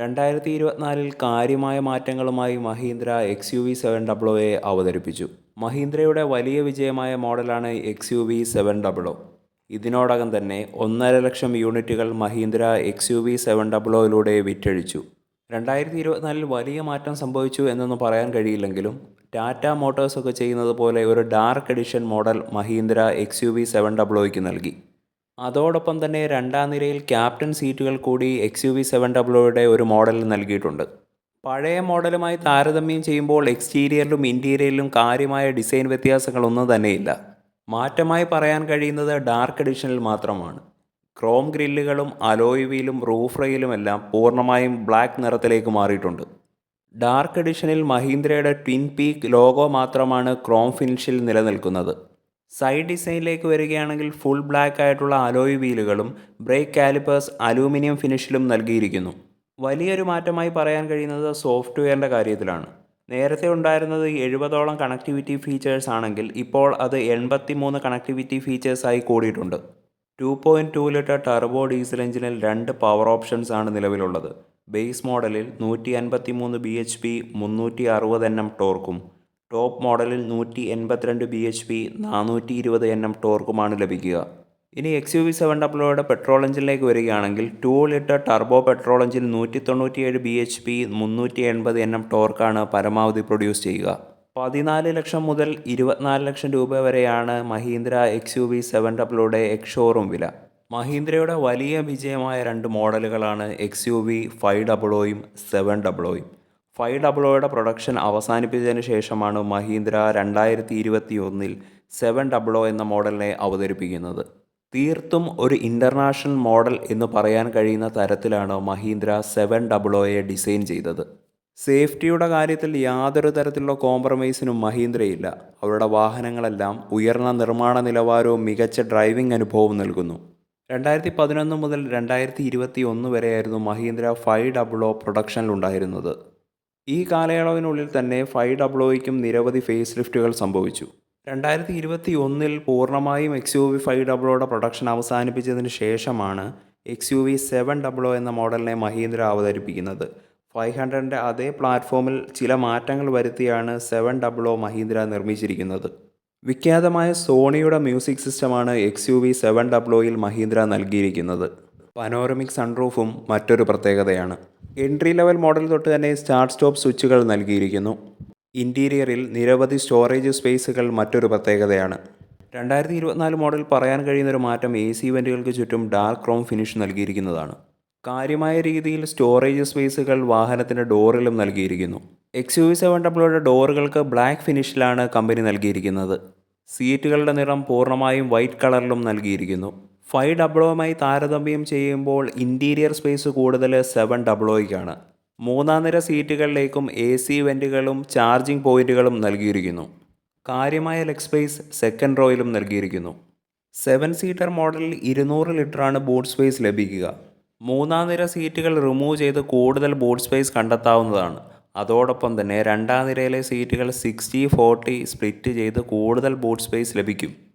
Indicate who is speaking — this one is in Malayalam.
Speaker 1: രണ്ടായിരത്തി ഇരുപത്തിനാലിൽ കാര്യമായ മാറ്റങ്ങളുമായി Mahindra X U V seven double A അവതരിപ്പിച്ചു. മഹീന്ദ്രയുടെ വലിയ വിജയമായ മോഡലാണ് X U V seven double O. ഇതിനോടകം തന്നെ ഒന്നര ലക്ഷം യൂണിറ്റുകൾ Mahindra X U V seven double ഒയിലൂടെ വിറ്റഴിച്ചു. രണ്ടായിരത്തി ഇരുപത്തിനാലിൽ വലിയ മാറ്റം സംഭവിച്ചു എന്നൊന്നും പറയാൻ കഴിയില്ലെങ്കിലും ടാറ്റ മോട്ടോഴ്സ് ഒക്കെ ചെയ്യുന്നത് പോലെ ഒരു dark edition model Mahindra X U V seven double ഒയ്ക്ക് നൽകി. അതോടൊപ്പം തന്നെ രണ്ടാം നിരയിൽ ക്യാപ്റ്റൻ സീറ്റുകൾ കൂടി എക്സ് യു വി സെവൻ ഡബ്ല്യുയുടെ ഒരു മോഡൽ നൽകിയിട്ടുണ്ട്. പഴയ മോഡലുമായി താരതമ്യം ചെയ്യുമ്പോൾ എക്സ്റ്റീരിയറിലും ഇന്റീരിയറിലും കാര്യമായ ഡിസൈൻ വ്യത്യാസങ്ങളൊന്നും തന്നെയില്ല. മാറ്റമായി പറയാൻ കഴിയുന്നത് ഡാർക്ക് എഡിഷനിൽ മാത്രമാണ്. ക്രോം ഗ്രില്ലുകളും അലോയ് വീലും റൂഫ് റെയിലുമെല്ലാം പൂർണമായും ബ്ലാക്ക് നിറത്തിലേക്ക് മാറിയിട്ടുണ്ട്. ഡാർക്ക് എഡിഷനിൽ മഹീന്ദ്രയുടെ ട്വിൻ പീക്ക് ലോഗോ മാത്രമാണ് ക്രോം ഫിനിഷിൽ നിലനിൽക്കുന്നത്. സൈഡ് ഡിസൈനിലേക്ക് വരികയാണെങ്കിൽ ഫുൾ ബ്ലാക്ക് ആയിട്ടുള്ള അലോയ് വീലുകളും ബ്രേക്ക് കാലിപ്പേഴ്സ് അലൂമിനിയം ഫിനിഷിലും നൽകിയിരിക്കുന്നു. വലിയൊരു മാറ്റമായി പറയാൻ കഴിയുന്നത് സോഫ്റ്റ്വെയറിന്റെ കാര്യത്തിലാണ്. നേരത്തെ ഉണ്ടായിരുന്നത് എഴുപതോളം കണക്ടിവിറ്റി ഫീച്ചേഴ്സ് ആണെങ്കിൽ ഇപ്പോൾ അത് എൺപത്തി മൂന്ന് കണക്ടിവിറ്റി ഫീച്ചേഴ്സായി കൂടിയിട്ടുണ്ട്. Two point two litre turbo diesel എഞ്ചിനിൽ രണ്ട് പവർ ഓപ്ഷൻസ് ആണ് നിലവിലുള്ളത്. ബേസ് മോഡലിൽ നൂറ്റി അൻപത്തി മൂന്ന് ബി എച്ച് പി മുന്നൂറ്റി അറുപത് എൻ എം ടോർക്കും ടോപ്പ് മോഡലിൽ നൂറ്റി എൺപത്തിരണ്ട് ബി എച്ച് പി നാനൂറ്റി ഇരുപത് എൻ എം ടോർക്കുമാണ് ലഭിക്കുക. ഇനി എക്സ് യു വി സെവൻ ഡബ്ല്യൂയുടെ പെട്രോൾ എഞ്ചിനിലേക്ക് വരികയാണെങ്കിൽ two litre turbo petrol engine നൂറ്റി തൊണ്ണൂറ്റിയേഴ് ബി എച്ച് പി മുന്നൂറ്റി എൺപത് എൻ എം ടോർക്കാണ് പരമാവധി പ്രൊഡ്യൂസ് ചെയ്യുക. പതിനാല് ലക്ഷം മുതൽ ഇരുപത്തിനാല് ലക്ഷം രൂപ വരെയാണ് Mahindra X U V seven ഡബ്ലോയുടെ ex showroom വില. മഹീന്ദ്രയുടെ വലിയ വിജയമായ രണ്ട് മോഡലുകളാണ് എക്സ് യു വി ഫൈവ് ഡബിളോയും സെവൻ ഡബിളോയും ഫൈവ് ഡബിളോയുടെ പ്രൊഡക്ഷൻ അവസാനിപ്പിച്ചതിന് ശേഷമാണ് മഹീന്ദ്ര രണ്ടായിരത്തി ഇരുപത്തി ഒന്നിൽ സെവൻ ഡബിളോ എന്ന മോഡലിനെ അവതരിപ്പിക്കുന്നത്. തീർത്തും ഒരു ഇന്റർനാഷണൽ മോഡൽ എന്ന് പറയാൻ കഴിയുന്ന തരത്തിലാണ് മഹീന്ദ്ര സെവൻ ഡബിളോയെ ഡിസൈൻ ചെയ്തത്. സേഫ്റ്റിയുടെ കാര്യത്തിൽ യാതൊരു തരത്തിലുള്ള കോംപ്രമൈസിനും മഹീന്ദ്രയില്ല. അവരുടെ വാഹനങ്ങളെല്ലാം ഉയർന്ന നിർമ്മാണ നിലവാരവും മികച്ച ഡ്രൈവിംഗ് അനുഭവവും നൽകുന്നു. രണ്ടായിരത്തി പതിനൊന്ന് മുതൽ രണ്ടായിരത്തി ഇരുപത്തി ഒന്ന് വരെയായിരുന്നു മഹീന്ദ്ര ഫൈവ് ഡബിളോ പ്രൊഡക്ഷനിലുണ്ടായിരുന്നത്. ഈ കാലയളവിനുള്ളിൽ തന്നെ ഫൈവ് ഡബ്ലോയ്ക്കും നിരവധി ഫേസ് ലിഫ്റ്റുകൾ സംഭവിച്ചു. രണ്ടായിരത്തി ഇരുപത്തി ഒന്നിൽ പൂർണമായും എക്സ് യു വി ഫൈവ് ഡബ്ലോയുടെ പ്രൊഡക്ഷൻ അവസാനിപ്പിച്ചതിന് ശേഷമാണ് X U V seven W എന്ന മോഡലിനെ മഹീന്ദ്ര അവതരിപ്പിക്കുന്നത്. ഫൈവ് ഹൺഡ്രഡിന്റെ അതേ പ്ലാറ്റ്ഫോമിൽ ചില മാറ്റങ്ങൾ വരുത്തിയാണ് സെവൻ ഡബ്ലോ മഹീന്ദ്ര നിർമ്മിച്ചിരിക്കുന്നത്. വിഖ്യാതമായ സോണിയുടെ മ്യൂസിക് സിസ്റ്റമാണ് എക്സ് യു വി സെവൻ ഡബ്ലോയിൽ മഹീന്ദ്ര നൽകിയിരിക്കുന്നത്. പനോറമിക് സൺറൂഫും മറ്റൊരു പ്രത്യേകതയാണ്. എൻട്രി ലെവൽ മോഡൽ തൊട്ട് തന്നെ സ്റ്റാർട്ട് സ്റ്റോപ്പ് സ്വിച്ചുകൾ നൽകിയിരിക്കുന്നു. ഇന്റീരിയറിൽ നിരവധി സ്റ്റോറേജ് സ്പേസുകൾ മറ്റൊരു പ്രത്യേകതയാണ്. രണ്ടായിരത്തി ഇരുപത്തിനാല് മോഡൽ പറയാൻ കഴിയുന്നൊരു മാറ്റം എ സി വെന്റുകൾക്ക് ചുറ്റും ഡാർക്ക് ക്രോം ഫിനിഷ് നൽകിയിരിക്കുന്നതാണ്. കാര്യമായ രീതിയിൽ സ്റ്റോറേജ് സ്പേസുകൾ വാഹനത്തിന്റെ ഡോറിലും നൽകിയിരിക്കുന്നു. എക്സ് യു സെവൻ ഡബ്ല്യൂയുടെ ഡോറുകൾക്ക് ബ്ലാക്ക് ഫിനിഷിലാണ് കമ്പനി നൽകിയിരിക്കുന്നത്. സീറ്റുകളുടെ നിറം പൂർണമായും വൈറ്റ് കളറിലും നൽകിയിരിക്കുന്നു. ഫൈവ് ഡബ്ലോയുമായി താരതമ്യം ചെയ്യുമ്പോൾ ഇന്റീരിയർ സ്പേസ് കൂടുതൽ സെവൻ ഡബ്ലോയ്ക്കാണ് മൂന്നാം നിര സീറ്റുകളിലേക്കും എ സി വെന്റുകളും ചാർജിംഗ് പോയിന്റുകളും നൽകിയിരിക്കുന്നു. കാര്യമായ ലെഗ് സ്പേസ് സെക്കൻഡ് റോയിലും നൽകിയിരിക്കുന്നു. സെവൻ സീറ്റർ മോഡലിൽ ഇരുന്നൂറ് ലിറ്ററാണ് ബൂട്ട് സ്പേസ് ലഭിക്കുക. മൂന്നാം നിര സീറ്റുകൾ റിമൂവ് ചെയ്ത് കൂടുതൽ ബൂട്ട് സ്പേസ് കണ്ടെത്താവുന്നതാണ്. അതോടൊപ്പം തന്നെ രണ്ടാം നിരയിലെ സീറ്റുകൾ സിക്സ്റ്റി ഫോർട്ടി സ്പ്ലിറ്റ് ചെയ്ത് കൂടുതൽ ബൂട്ട് സ്പേസ് ലഭിക്കും.